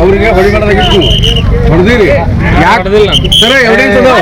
ಅವ್ರಿಗೆ ಹೊಡಿಬಾರ್ದಾಗಿತ್ತು. ಹೊಡೆದಿರಿ. ಯಾಕೆ? ಸರ ಎವಿಡೆನ್ಸ್ ಅದು.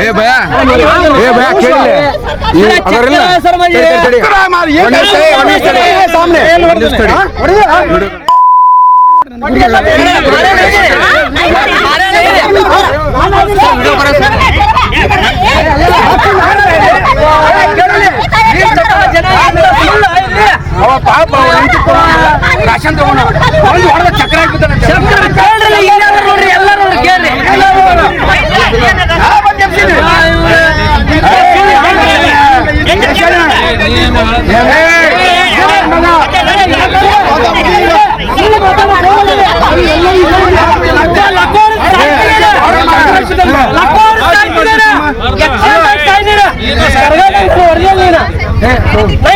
ಏ ಭಯ ಏ ಭಯ ಕೇಳಿ ನೀವು ಅದರಿಲ್ಲ ತಡಿ, ತಡಿ, ತಡಿ. ಒಂದ್ ನಿಮಿಷ, ಒಂದ್ ನಿಮಿಷ ತಡಿ. ಒಂದ್ ನಿಮಿಷ ತಡಿ. ಅವ ಪಾಪ ಅವ್ನ ಹೆಂಡ್ತಿ ತಗೊಂಡ ರಾಶನ್ ತಗೊಂಡ ಒಂದು ಹೊಡೆದ ಚಕ್ರ ಹಾಕ್ಬಿಟ್ಟಾನೆ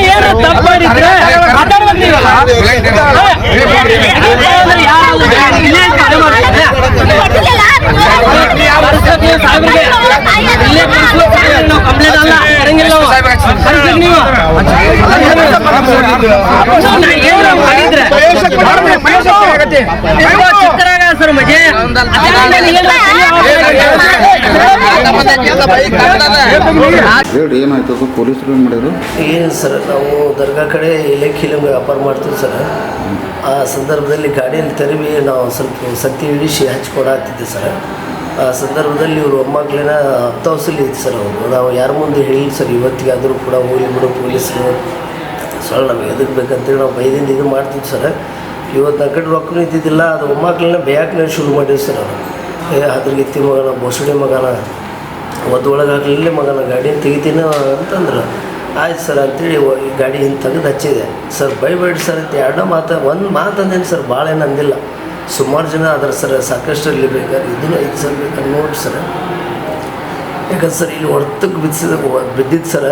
ಏನು ತಪ್ಪು ಮಾಡಿದ್ರೆ ಮಾತಾಡ್ಬೇಕು ನೀವಲ್ಲ ಕಂಪ್ಲೇಂಟ್ ಅಲ್ಲ ಕರಂಗಿಲ್ಲ ನಾವು. ಕಳ್ಸಿದ್ ನೀವು ಏನಾರ ಮಾಡಿದ್ರೆ ಚಿಕ್ಕರಾಗ ಸರ್ ಮಜೆ ಏನಾಯ್ತು ಪೊಲೀಸರು ಮಾಡಿದ್ರು? ಏನು ಸರ್, ನಾವು ದರ್ಗಾ ಕಡೆ ಇಲೆಕ್ಕಿಲ ವ್ಯಾಪಾರ ಮಾಡ್ತೀವಿ ಸರ್. ಆ ಸಂದರ್ಭದಲ್ಲಿ ಗಾಡಿಯಲ್ಲಿ ತರಿವಿ, ನಾವು ಸ್ವಲ್ಪ ಸತ್ತಿ ಇಳಿಸಿ ಹಚ್ಕೊಡಾತಿದ್ದೆ ಸರ್. ಸಂದರ್ಭದಲ್ಲಿ ಇವರು ಒಮ್ಮಕ್ಳಿನ ಹತ್ತವಸಲ್ಲಿ ಇತ್ತು ಸರ್ ಅವರು. ನಾವು ಯಾರ ಮುಂದೆ ಹೇಳಿ ಸರ್, ಇವತ್ತಿಗಾದರೂ ಕೂಡ ಹೋಗಿ ಬಿಡು, ಪೊಲೀಸರು ಸರ್, ನಮಗೆ ಎದಕ್ಕೆ ಬೇಕಂತೇಳಿ ನಾವು ಬೈದಿಂದ ಇದು ಮಾಡ್ತೀವಿ ಸರ್. ಇವತ್ತು ನನ್ನ ಕಡೆ ರೊಕ್ಕ ನಿಂತಿದ್ದಿಲ್ಲ ಅದು ಒಮ್ಮಕ್ಳನ್ನ ಬೇಯಾಕನೇ ಶುರು ಮಾಡಿದ್ವಿ ಸರ್ ಅವರು. ಏ ಅದ್ರಗಿತ್ತಿ ಮಗನ, ಬೋಸಡಿ ಮಗನ ಒದ್ದೊಳಗಾಗಲಿಲ್ಲ ಮಗನ ಗಾಡಿನ ತೆಗಿತೀನಿ ಅಂತಂದ್ರೆ. ಆಯ್ತು ಸರ್ ಅಂತೇಳಿ ಗಾಡಿ ಹಿಂಗೆ ತೆಗೆದು ಹಚ್ಚಿದೆ. ಸರ್ ಬೈಬೇಡಿ ಸರ್ ಅಂತ ಎರಡೋ ಮಾತು, ಒಂದು ಮಾತು ಅಂದೇನು ಸರ್ ಭಾಳ ಏನು ಅಂದಿಲ್ಲ ಸುಮಾರು ಜನ ಅದರ ಸರ್, ಸಾಕಷ್ಟು ಬೇಕಾದ್ರೆ ಇದನ್ನು ಐದು ಸರ್ ಬೇಕಾದ್ರೆ ನೋಡಿ ಸರ್. ಯಾಕಂದ್ರೆ ಸರ್, ಇಲ್ಲಿ ಹೊರತಕ್ಕೆ ಬಿದ್ದಿದ ಬಿದ್ದಿದ್ದು ಸರ್,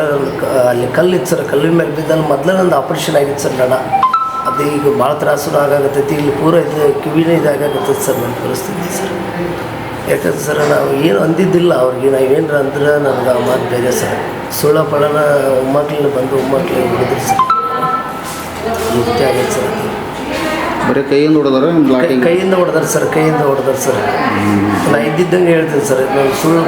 ಅಲ್ಲಿ ಕಲ್ಲಿತ್ತು ಸರ್, ಕಲ್ಲಿನ ಮೇಲೆ ಬಿದ್ದಲ್ಲಿ ಮೊದಲೇ ನಂದು ಆಪ್ರೇಷನ್ ಆಗಿತ್ತು ಸರ್ ನಡ. ಅದು ಈಗ ಭಾಳ ತ್ರಾಸು ಆಗಾಗತ್ತೈತಿ ಇಲ್ಲಿ ಪೂರ ಇದು ಕಿವಿನೇ ಇದಾಗತ್ತೆ ಸರ್ ನನ್ನ ಪರಿಸ್ಥಿತಿ ಸರ್. ಯಾಕಂದ್ರೆ ಸರ್, ನಾವು ಏನು ಅಂದಿದ್ದಿಲ್ಲ ಅವ್ರಿಗೆ, ನಾವು ಏನರ ಅಂದ್ರೆ ನನಗೆ ಆ ಮಾತು ಬೇರೆ ಸರ್. ಸುಳ್ಳ ಪಳನ ಒಮ್ಮಕ್ಳನ್ನ ಬಂದು ಒಮ್ಮಕ್ಳಿಗೆ ಹೊಡೆದ್ರು ಸರ್. ಆಗೈತೆ ಸರ್. ಬರೀ ಕೈಯಿಂದ ಹೊಡೆದಾರ ಕೈಯಿಂದ ಹೊಡೆದಾರೆ ಸರ್ ಕೈಯಿಂದ ಹೊಡೆದಾರೆ ಸರ್. ನಾ ಇದ್ದಿದ್ದಂಗೆ ಹೇಳ್ತೀನಿ ಸರ್ ನಾನು ಸುಳ್ಳು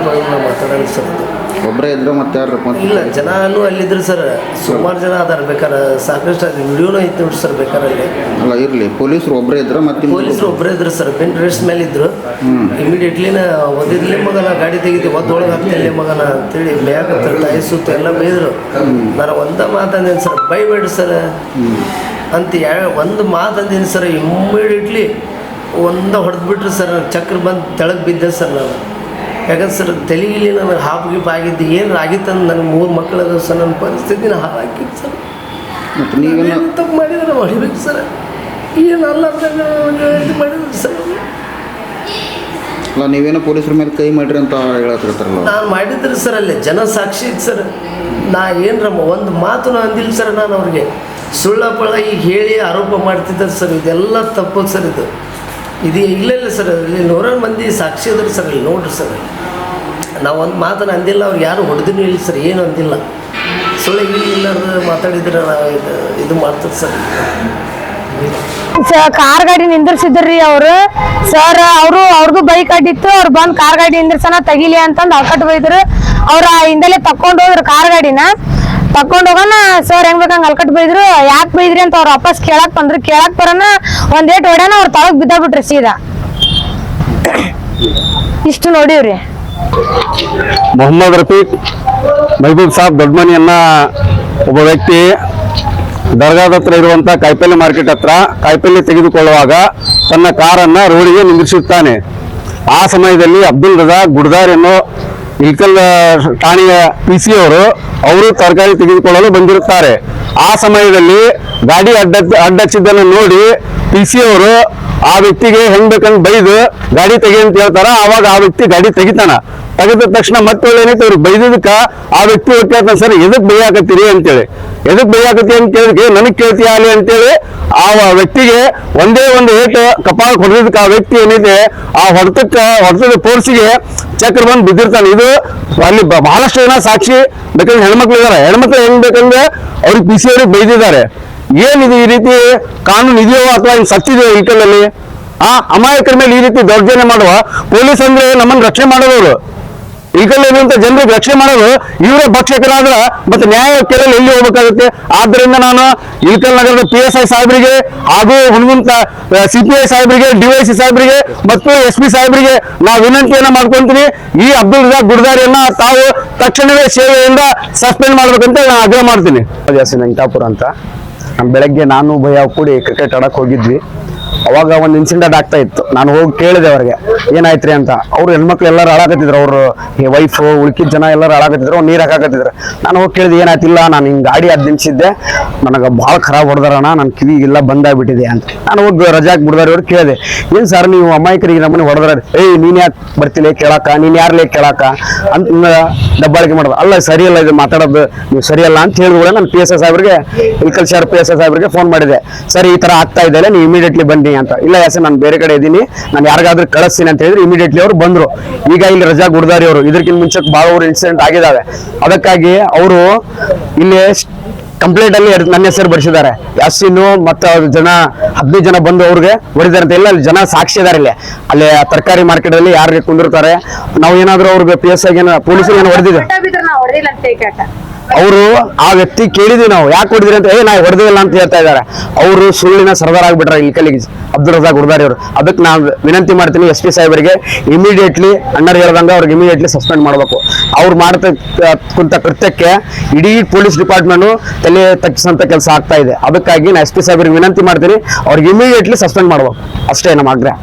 ಮಾತಾಡಲ್ಲ ಸರ್ ಅದು. ಒಬ್ಬರೇ ಇದ್ರೆ ಮತ್ತೆ ಯಾರು ಇಲ್ಲ ಜನನೂ ಅಲ್ಲಿದ್ರು ಸರ್. ಸುಮಾರು ಜನ ಅದಾರ ಬೇಕಾರೆ ಸಾಕಷ್ಟು ಅದು ವಿಡಿಯೋನೂ ಐತೆ ನೋಡಿ ಸರ್ ಬೇಕಾರೆ ಅಲ್ಲಿ. ಅಲ್ಲ ಇರಲಿ. ಪೊಲೀಸರು ಒಬ್ಬರೇ ಇದ್ರೆ ಮತ್ತೆ ಪೊಲೀಸರು ಒಬ್ಬರೇ ಇದ್ರು ಸರ್. ಬೆನ್ ರೇಸ್ ಮೇಲೆ ಇದ್ರು ಇಮಿಡಿಯೇಟ್ಲಿನ ಒದಿರ್ಲಿ ಮಗನ ಗಾಡಿ ತೆಗಿತಿ ಒದ್ದೊಳಗೆ ಹಾಕ್ತಿಲ್ಲ ಮಗನ ಅಂತೇಳಿ ಬ್ಯಾಗ್ ತಾಯಿ ಸುತ್ತ ಎಲ್ಲ ಬೈದರು. ನಾನು ಒಂದ ಮಾತಂದೇನು ಸರ್ ಬೈಬೇಡ್ರಿ ಸರ್. ಅಂತ ಒಂದು ಮಾತಂದೇನು ಸರ್ ಇಮ್ಮಿಡಿಯೇಟ್ಲಿ ಒಂದ ಹೊಡೆದ್ಬಿಟ್ರು ಸರ್ ಚಕ್ರ ಬಂದು ತೆಳಗೆ ಬಿದ್ದೆ ಸರ್ ನಾನು. ಯಾಕಂದ್ರೆ ಸರ್ ತಲೆಯಲ್ಲಿ ನನಗೆ ಹಾಪ್ ಗಿಪ್ ಆಗಿದ್ದು ಏನು ಆಗಿತ್ತಂದು ನನಗೆ ಮೂರು ಮಕ್ಕಳದ ಸರ್ ನನ್ನ ಪರಿಸ್ಥಿತಿನ ಹಾಳಾಕಿತ್ತು ಸರ್. ಮತ್ತು ನೀವೇನು ತಪ್ಪು ಮಾಡಿದ್ರೆ ಹೊಡಿಬೇಕು ಸರ್. ಏನು ಅಲ್ಲ ಮಾಡಿದ್ರು ಸರ್. ಅಲ್ಲ ನೀವೇನೋ ಪೊಲೀಸರ ಮೇಲೆ ಕೈ ಮಾಡಿರಿ ಅಂತ ಹೇಳತ್ತಿರ್ತಾರಲ್ಲ ನಾನು ಮಾಡಿದ್ರೆ ಸರ್ ಅಲ್ಲಿ ಜನ ಸಾಕ್ಷಿ ಇತ್ತು ಸರ್. ನಾ ಏನರ ಒಂದು ಮಾತು ನಾನು ಅಂದಿಲ್ಲ ಸರ್ ನಾನು ಅವ್ರಿಗೆ ಸುಳ್ಳ ಪಳ ಈಗ ಹೇಳಿ ಆರೋಪ ಮಾಡ್ತಿದ್ದಾರೆ ಸರ್ ಇದೆಲ್ಲ ತಪ್ಪು ಸರ್ ಇದು. ಇದು ಇಲ್ಲ ಇಲ್ಲ ಸರ್. ಇಲ್ಲಿ ನೂರಾರು ಮಂದಿ ಸಾಕ್ಷಿ ಅದ್ರ ಸರ್ ಇಲ್ಲಿ, ನೋಡ್ರಿ ಸರ್. ನಾವು ಒಂದು ಮಾತನ್ನು ಅಂದಿಲ್ಲ, ಅವ್ರು ಯಾರು ಹೊಡೆದಿನೂ ಇಲ್ಲ ಸರ್, ಏನು ಅಂದಿಲ್ಲ. ಸುಳ್ಳು ಇಲ್ಲ ಇಲ್ಲಾರ್ದು ಮಾತಾಡಿದ್ರೆ ನಾವು ಇದು ಇದು ಮಾಡ್ತದೆ ಸರ್. ಕಾರ್ ಗಾಡಿ ನಿಂದ್ರಿಸಿದ್ರಿ ಅವರು. ಸರ್, ಅವರು ಅವ್ರಿಗೂ ಬೈಕ್ ಅಡ್ಡಿತ್ತು, ಅವ್ರು ಬಂದು ಕಾರ್ ಗಾಡಿ ನಿಂದಿರ್ಸನ, ತೆಗಿಲಿ ಅಂತಂದು ಅಕ್ಕಟ್ ಬೈದ್ರು ಅವ್ರ ಹಿಂದಲೇ ತಕೊಂಡ್ ಹೋದ್ರು ಕಾರ್ ಗಾಡಿನ. ತಕೊಂಡ್ ಹೋಗೋಣ. ಸರ್, ಹೆಂಗ್ ಬೇಕಂಗ್ ಅಲ್ಕಟ್ ಬೈದ್ರು. ಯಾಕ್ ಬೈದ್ರಿ ಅಂತ ಅವ್ರ ವಾಪಸ್ ಕೇಳಕ್ ಬಂದ್ರು. ಕೇಳಕ್ ಬರೋಣ. ಒಂದ್ ಏಟ್ ಹೊಡ್ಯಾನ, ಅವ್ರ ತಳಗ್ ಬಿದ್ದಾಬಿಟ್ರಿ ಸೀದಾ. ಇಷ್ಟು ನೋಡಿವ್ರಿ. ಮೊಹಮ್ಮದ್ ರಫೀಕ್, ಮಹಬೂಬ್ ಸಾಬ್ ದೊಡ್ಡಮನಿಯನ್ನ ಒಬ್ಬ ವ್ಯಕ್ತಿ ದರ್ಗಾದ ಹತ್ರ ಇರುವಂತ ಕಾಯಿಪಲ್ಲೆ ಮಾರ್ಕೆಟ್ ಹತ್ರ ಕಾಯಿಪಲ್ಲೆ ತೆಗೆದುಕೊಳ್ಳುವಾಗ ತನ್ನ ಕಾರನ್ನ ರೋಡಿಗೆ ನಿಲ್ಲಿಸುತ್ತಾನೆ ಆ ಸಮಯದಲ್ಲಿ ಅಬ್ದುಲ್ ರಜಾ ಗುಡ್ದಾರ್ ಅನ್ನೋ ಇಲ್ಕಲ್ ಠಾಣೆಯ ಪಿ ಸಿ ಅವರು ಅವರು ತರಕಾರಿ ತೆಗೆದುಕೊಳ್ಳಲು ಬಂದಿರುತ್ತಾರೆ. ಆ ಸಮಯದಲ್ಲಿ ಗಾಡಿ ಅಡ್ಡ, ಅಡ್ಡಚ್ಚಿದ್ದನ್ನು ನೋಡಿ ಪಿ ಸಿ ಅವರು, ಆ ವ್ಯಕ್ತಿಗೆ ಹೆಂಗ್ ಬೇಕಂತ ಬೈದು ಗಾಡಿ ತೆಗಿ ಅಂತ ಹೇಳ್ತಾರ, ಆವಾಗ ಆ ವ್ಯಕ್ತಿ ಗಾಡಿ ತೆಗಿತಾನ. ತೆಗೆದ ತಕ್ಷಣ ಮತ್ತೆ ಏನೈತೆ, ಅವ್ರಿಗೆ ಬೈದದಕ್ಕ ಆ ವ್ಯಕ್ತಿ ಕೇಳ್ತಾನೆ, ಸರ್, ಎದಕ್ ಬೈಯಾಕತ್ತೀರಿ? ಅಂತೇಳಿ. ಎದಕ್ ಬೈಯಾಕತ್ತಿ ಅಂತ ಕೇಳಿದಕ್ಕೆ ನನಗ್ ಕೇಳ್ತೀಯ ಅಲ್ಲಿ? ಅಂತೇಳಿ ಆ ವ್ಯಕ್ತಿಗೆ ಒಂದೇ ಒಂದು ಏಟು ಕಪಾಳ ಹೊಡೆದಕ್ಕೆ ಆ ವ್ಯಕ್ತಿ ಏನೈತೆ, ಆ ಹೊಡೆತಕ್ಕ, ಹೊಡೆತದ ಫೋರ್ಸಿಗೆ ಚಕ್ರ ಬಂದು ಬಿದ್ದಿರ್ತಾನೆ. ಇದು ಅಲ್ಲಿ ಬಹಳಷ್ಟು ಜನ ಸಾಕ್ಷಿ ಬೇಕಂದ್ರೆ ಹೆಣ್ಮಕ್ಳು ಇದಾರೆ. ಹೆಣ್ಮಕ್ಳು ಹೆಂಗ್ ಬೇಕಂದ್ರೆ ಅವ್ರಿಗೆ ಪಿ ಸಿ ಅವ್ರಿಗೆ ಬೈದಿದ್ದಾರೆ. ಏನಿದು ಈ ರೀತಿ ಕಾನೂನು ಇದೆಯೋ ಅಥವಾ ಇನ್ ಸತ್ತಿದೆಯೋ ಈ ಕಲ್ಲಲ್ಲಿ ಆ, ಅಮಾಯಕರ ಮೇಲೆ ಈ ರೀತಿ ದೌರ್ಜನ್ಯ ಮಾಡುವ ಪೊಲೀಸ್ ಅಂದ್ರೆ ನಮ್ಮನ್ನು ರಕ್ಷಣೆ ಮಾಡೋದವರು. ಇರುವಂತ ಜನರಿಗೆ ರಕ್ಷಣೆ ಮಾಡೋದು ಇವರೇ ಭಕ್ಷಕರಾದ್ರ ಮತ್ತೆ ನ್ಯಾಯ ಕೇಳಲು ಎಲ್ಲಿ ಹೋಗ್ಬೇಕಾಗುತ್ತೆ? ಆದ್ದರಿಂದ ನಾನು ಇಳಕಲ್ ನಗರದ ಪಿ ಎಸ್ ಐ ಸಾಹೇಬರಿಗೆ ಹಾಗೂ ಹುಣಗುಂತ ಸಿಪಿಐ ಸಾಹೇಬರಿಗೆ ಡಿವೈಸಿ ಸಾಹೇಬರಿಗೆ ಮತ್ತು ಎಸ್ ಪಿ ಸಾಹೇಬರಿಗೆ ನಾವು ವಿನಂತಿಯನ್ನ ಮಾಡ್ಕೊಂತೀನಿ. ಈ ಅಬ್ದುಲ್ ರಜಾ ಗುಡ್ದಾರಿಯನ್ನ ತಾವು ತಕ್ಷಣವೇ ಸೇವೆಯಿಂದ ಸಸ್ಪೆಂಡ್ ಮಾಡ್ಬೇಕಂತ ನಾನು ಆಗ್ರಹ ಮಾಡ್ತೀನಿ. ವೆಂಕಟಾಪುರ ಅಂತ. ಬೆಳಗ್ಗೆ ನಾನು ಭಯ ಕೂಡಿ ಕ್ರಿಕೆಟ್ ಆಡಕ್ಕೆ ಹೋಗಿದ್ವಿ. ಅವಾಗ ಒಂದು ಇನ್ಸಿಡೆಂಟ್ ಆಗ್ತಾ ಇತ್ತು. ನಾನು ಹೋಗಿ ಕೇಳಿದೆ ಅವ್ರಿಗೆ, ಏನಾಯ್ತ್ರಿ ಅಂತ. ಅವ್ರು ಹೆಣ್ಮಕ್ಳು ಎಲ್ಲರೂ ಹಾಳಾಗತ್ತಿದ್ರು, ಅವ್ರು ವೈಫ್ ಉಳ್ಕಿದ ಜನ ಎಲ್ಲರೂ ಹಾಳಾಗತ್ತಿದ್ರು ನೀರು ಹಾಕಾಕತ್ತಿದ್ರು. ನಾನು ಹೋಗಿ ಕೇಳಿದೆ, ಏನಾಯ್ತಿಲ್ಲ, ನಾನು ಹಿಂಗೆ ಗಾಡಿ ಅದು ನಿಲ್ಸಿದ್ದೆ. ನನಗೆ ಭಾಳ ಖರಾಬ್ ಹೊಡೆದಾರಣ ನನ್ನ ಕಿವಿಗೆಲ್ಲ ಬಂದಾಗ್ಬಿಟ್ಟಿದೆ ಅಂತ. ನಾನು ಹೋಗಿ ರಜಾಕ್ ಬಿಡ್ದಾರ ಅವ್ರು ಕೇಳಿದೆ. ಏನು ಸರ್ ನೀವು ಅಮಾಯಕರಿಗೆ ನಮ್ಮನೆ ಹೊಡೆದ್ರ? ಏಯ್, ನೀನು ಯಾಕೆ ಬರ್ತಿಲ್ಲ ಕೇಳಾಕ? ನೀನು ಯಾರ್ಲೇ ಕೇಳಾಕ? ಅಂತ ದಬ್ಬಾಳಿಕೆ ಮಾಡೋದು. ಅಲ್ಲ ಸರಿಯಲ್ಲ ಇದು ಮಾತಾಡೋದು, ನೀವು ಸರಿಯಲ್ಲ ಅಂತ ಹೇಳಿದ್ರೆ ನಾನು ಪಿ ಎಸ್ ಎಸ್ ಸಾಹೇಬ್ರಿಗೆ ಇಲ್ಕಲ್ ಪಿ ಎಸ್ ಎಸ್ ಸಾಹೇಬ್ರಿಗೆ ಫೋನ್ ಮಾಡಿದೆ. ಸರ್, ಈ ತರ ಆಗ್ತಾ ಇದ್ದಾರೆ ನೀವು ಇಮಿಡಿಯೇಟ್ಲಿ ಬನ್ನಿ. ಅಂತ. ಇಲ್ಲ ಯಾಸ, ನಾನು ಬೇರೆ ಕಡೆ ಇದ್ದೀನಿ. ನಾನು ಯಾರಿಗಾದ್ರೂ ಕಳಿಸ್ತೀನಿ ಅಂತ ಹೇಳಿದ್ರೆ ಇಮಿಡಿಯೇಟ್ಲಿ ಅವರು ಬಂದರು. ಈಗ ಇಲ್ಲಿ ರಜಾ ಗುಡ್ದಾರಿ ಅವರು. ಇದಕ್ಕಿಂತ ಮುಂಚೆ ಬಹಳ ಅವರು ಇನ್ಸಿಡೆಂಟ್ ಆಗಿದಾವೆ. ಅದಕ್ಕಾಗಿ ಅವರು ಇಲ್ಲಿ ಕಂಪ್ಲೇಂಟ್ ಅಲ್ಲಿ ನನ್ನ ಹೆಸರು ಬರ್ಸಿದ್ದಾರೆ. ಯಾಸಿನು ಮತ್ತೆ ಅವ್ರ ಜನ, ಹದಿನೈದು ಜನ ಬಂದು ಅವ್ರಿಗೆ ಹೊಡಿದಾರೆ ಅಂತ ಇಲ್ಲ, ಅಲ್ಲಿ ಜನ ಸಾಕ್ಷಿ ಇದಾರೆ ಇಲ್ಲಿ. ಅಲ್ಲಿ ತರಕಾರಿ ಮಾರ್ಕೆಟ್ ಅಲ್ಲಿ ಯಾರಿಗೆ ಕುಂದಿರ್ತಾರೆ. ನಾವು ಏನಾದ್ರು ಅವ್ರಿಗೆ ಪಿ ಎಸ್ ಆಗಿ ಪೊಲೀಸರಿಗೆ ಏನೋ ಹೊಡೆದಿದೆ? ಅವರು ಆ ವ್ಯಕ್ತಿ ಕೇಳಿದ್ವಿ ನಾವು, ಯಾಕೆ ಹೊಡೆದ್ರಿ ಅಂತ, ಏ ಹೊಡೆದೇ ಹೊಡೆದಿಲ್ಲ ಅಂತ ಹೇಳ್ತಾ ಇದ್ದಾರೆ. ಅವರು ಸುಳ್ಳಿನ ಸರ್ದಾರ್ ಆಗ್ಬಿಟ್ರೆ ಇಲ್ಲಿ ಅಬ್ದುಲ್ ರಜಾಕ್ ಗುಡ್ದಾರಿ ಅವರು. ಅದಕ್ಕೆ ನಾನು ವಿನಂತಿ ಮಾಡ್ತೀನಿ ಎಸ್ ಪಿ ಸಾಹೇಬರಿಗೆ ಇಮಿಡಿಯೇಟ್ಲಿ ಅಣ್ಣರ್ ಹೇಳ್ದಂಗೆ ಅವ್ರಿಗೆ ಇಮಿಡಿಯೇಟ್ಲಿ ಸಸ್ಪೆಂಡ್ ಮಾಡಬೇಕು. ಅವ್ರು ಮಾಡ್ತ ಕುಂತ ಕೃತ್ಯಕ್ಕೆ ಇಡೀ ಪೊಲೀಸ್ ಡಿಪಾರ್ಟ್ಮೆಂಟ್ ತಲೆ ತಗ್ಗಿಸಂತ ಕೆಲಸ ಆಗ್ತಾ ಇದೆ. ಅದಕ್ಕಾಗಿ ನಾನು ಎಸ್ ಪಿ ಸಾಹೇಬರಿಗೆ ವಿನಂತಿ ಮಾಡ್ತೀನಿ, ಅವ್ರಿಗೆ ಇಮಿಡಿಯೇಟ್ಲಿ ಸಸ್ಪೆಂಡ್ ಮಾಡಬೇಕು. ಅಷ್ಟೇ ನಮ್ಮ ಆಗ್ರಹ.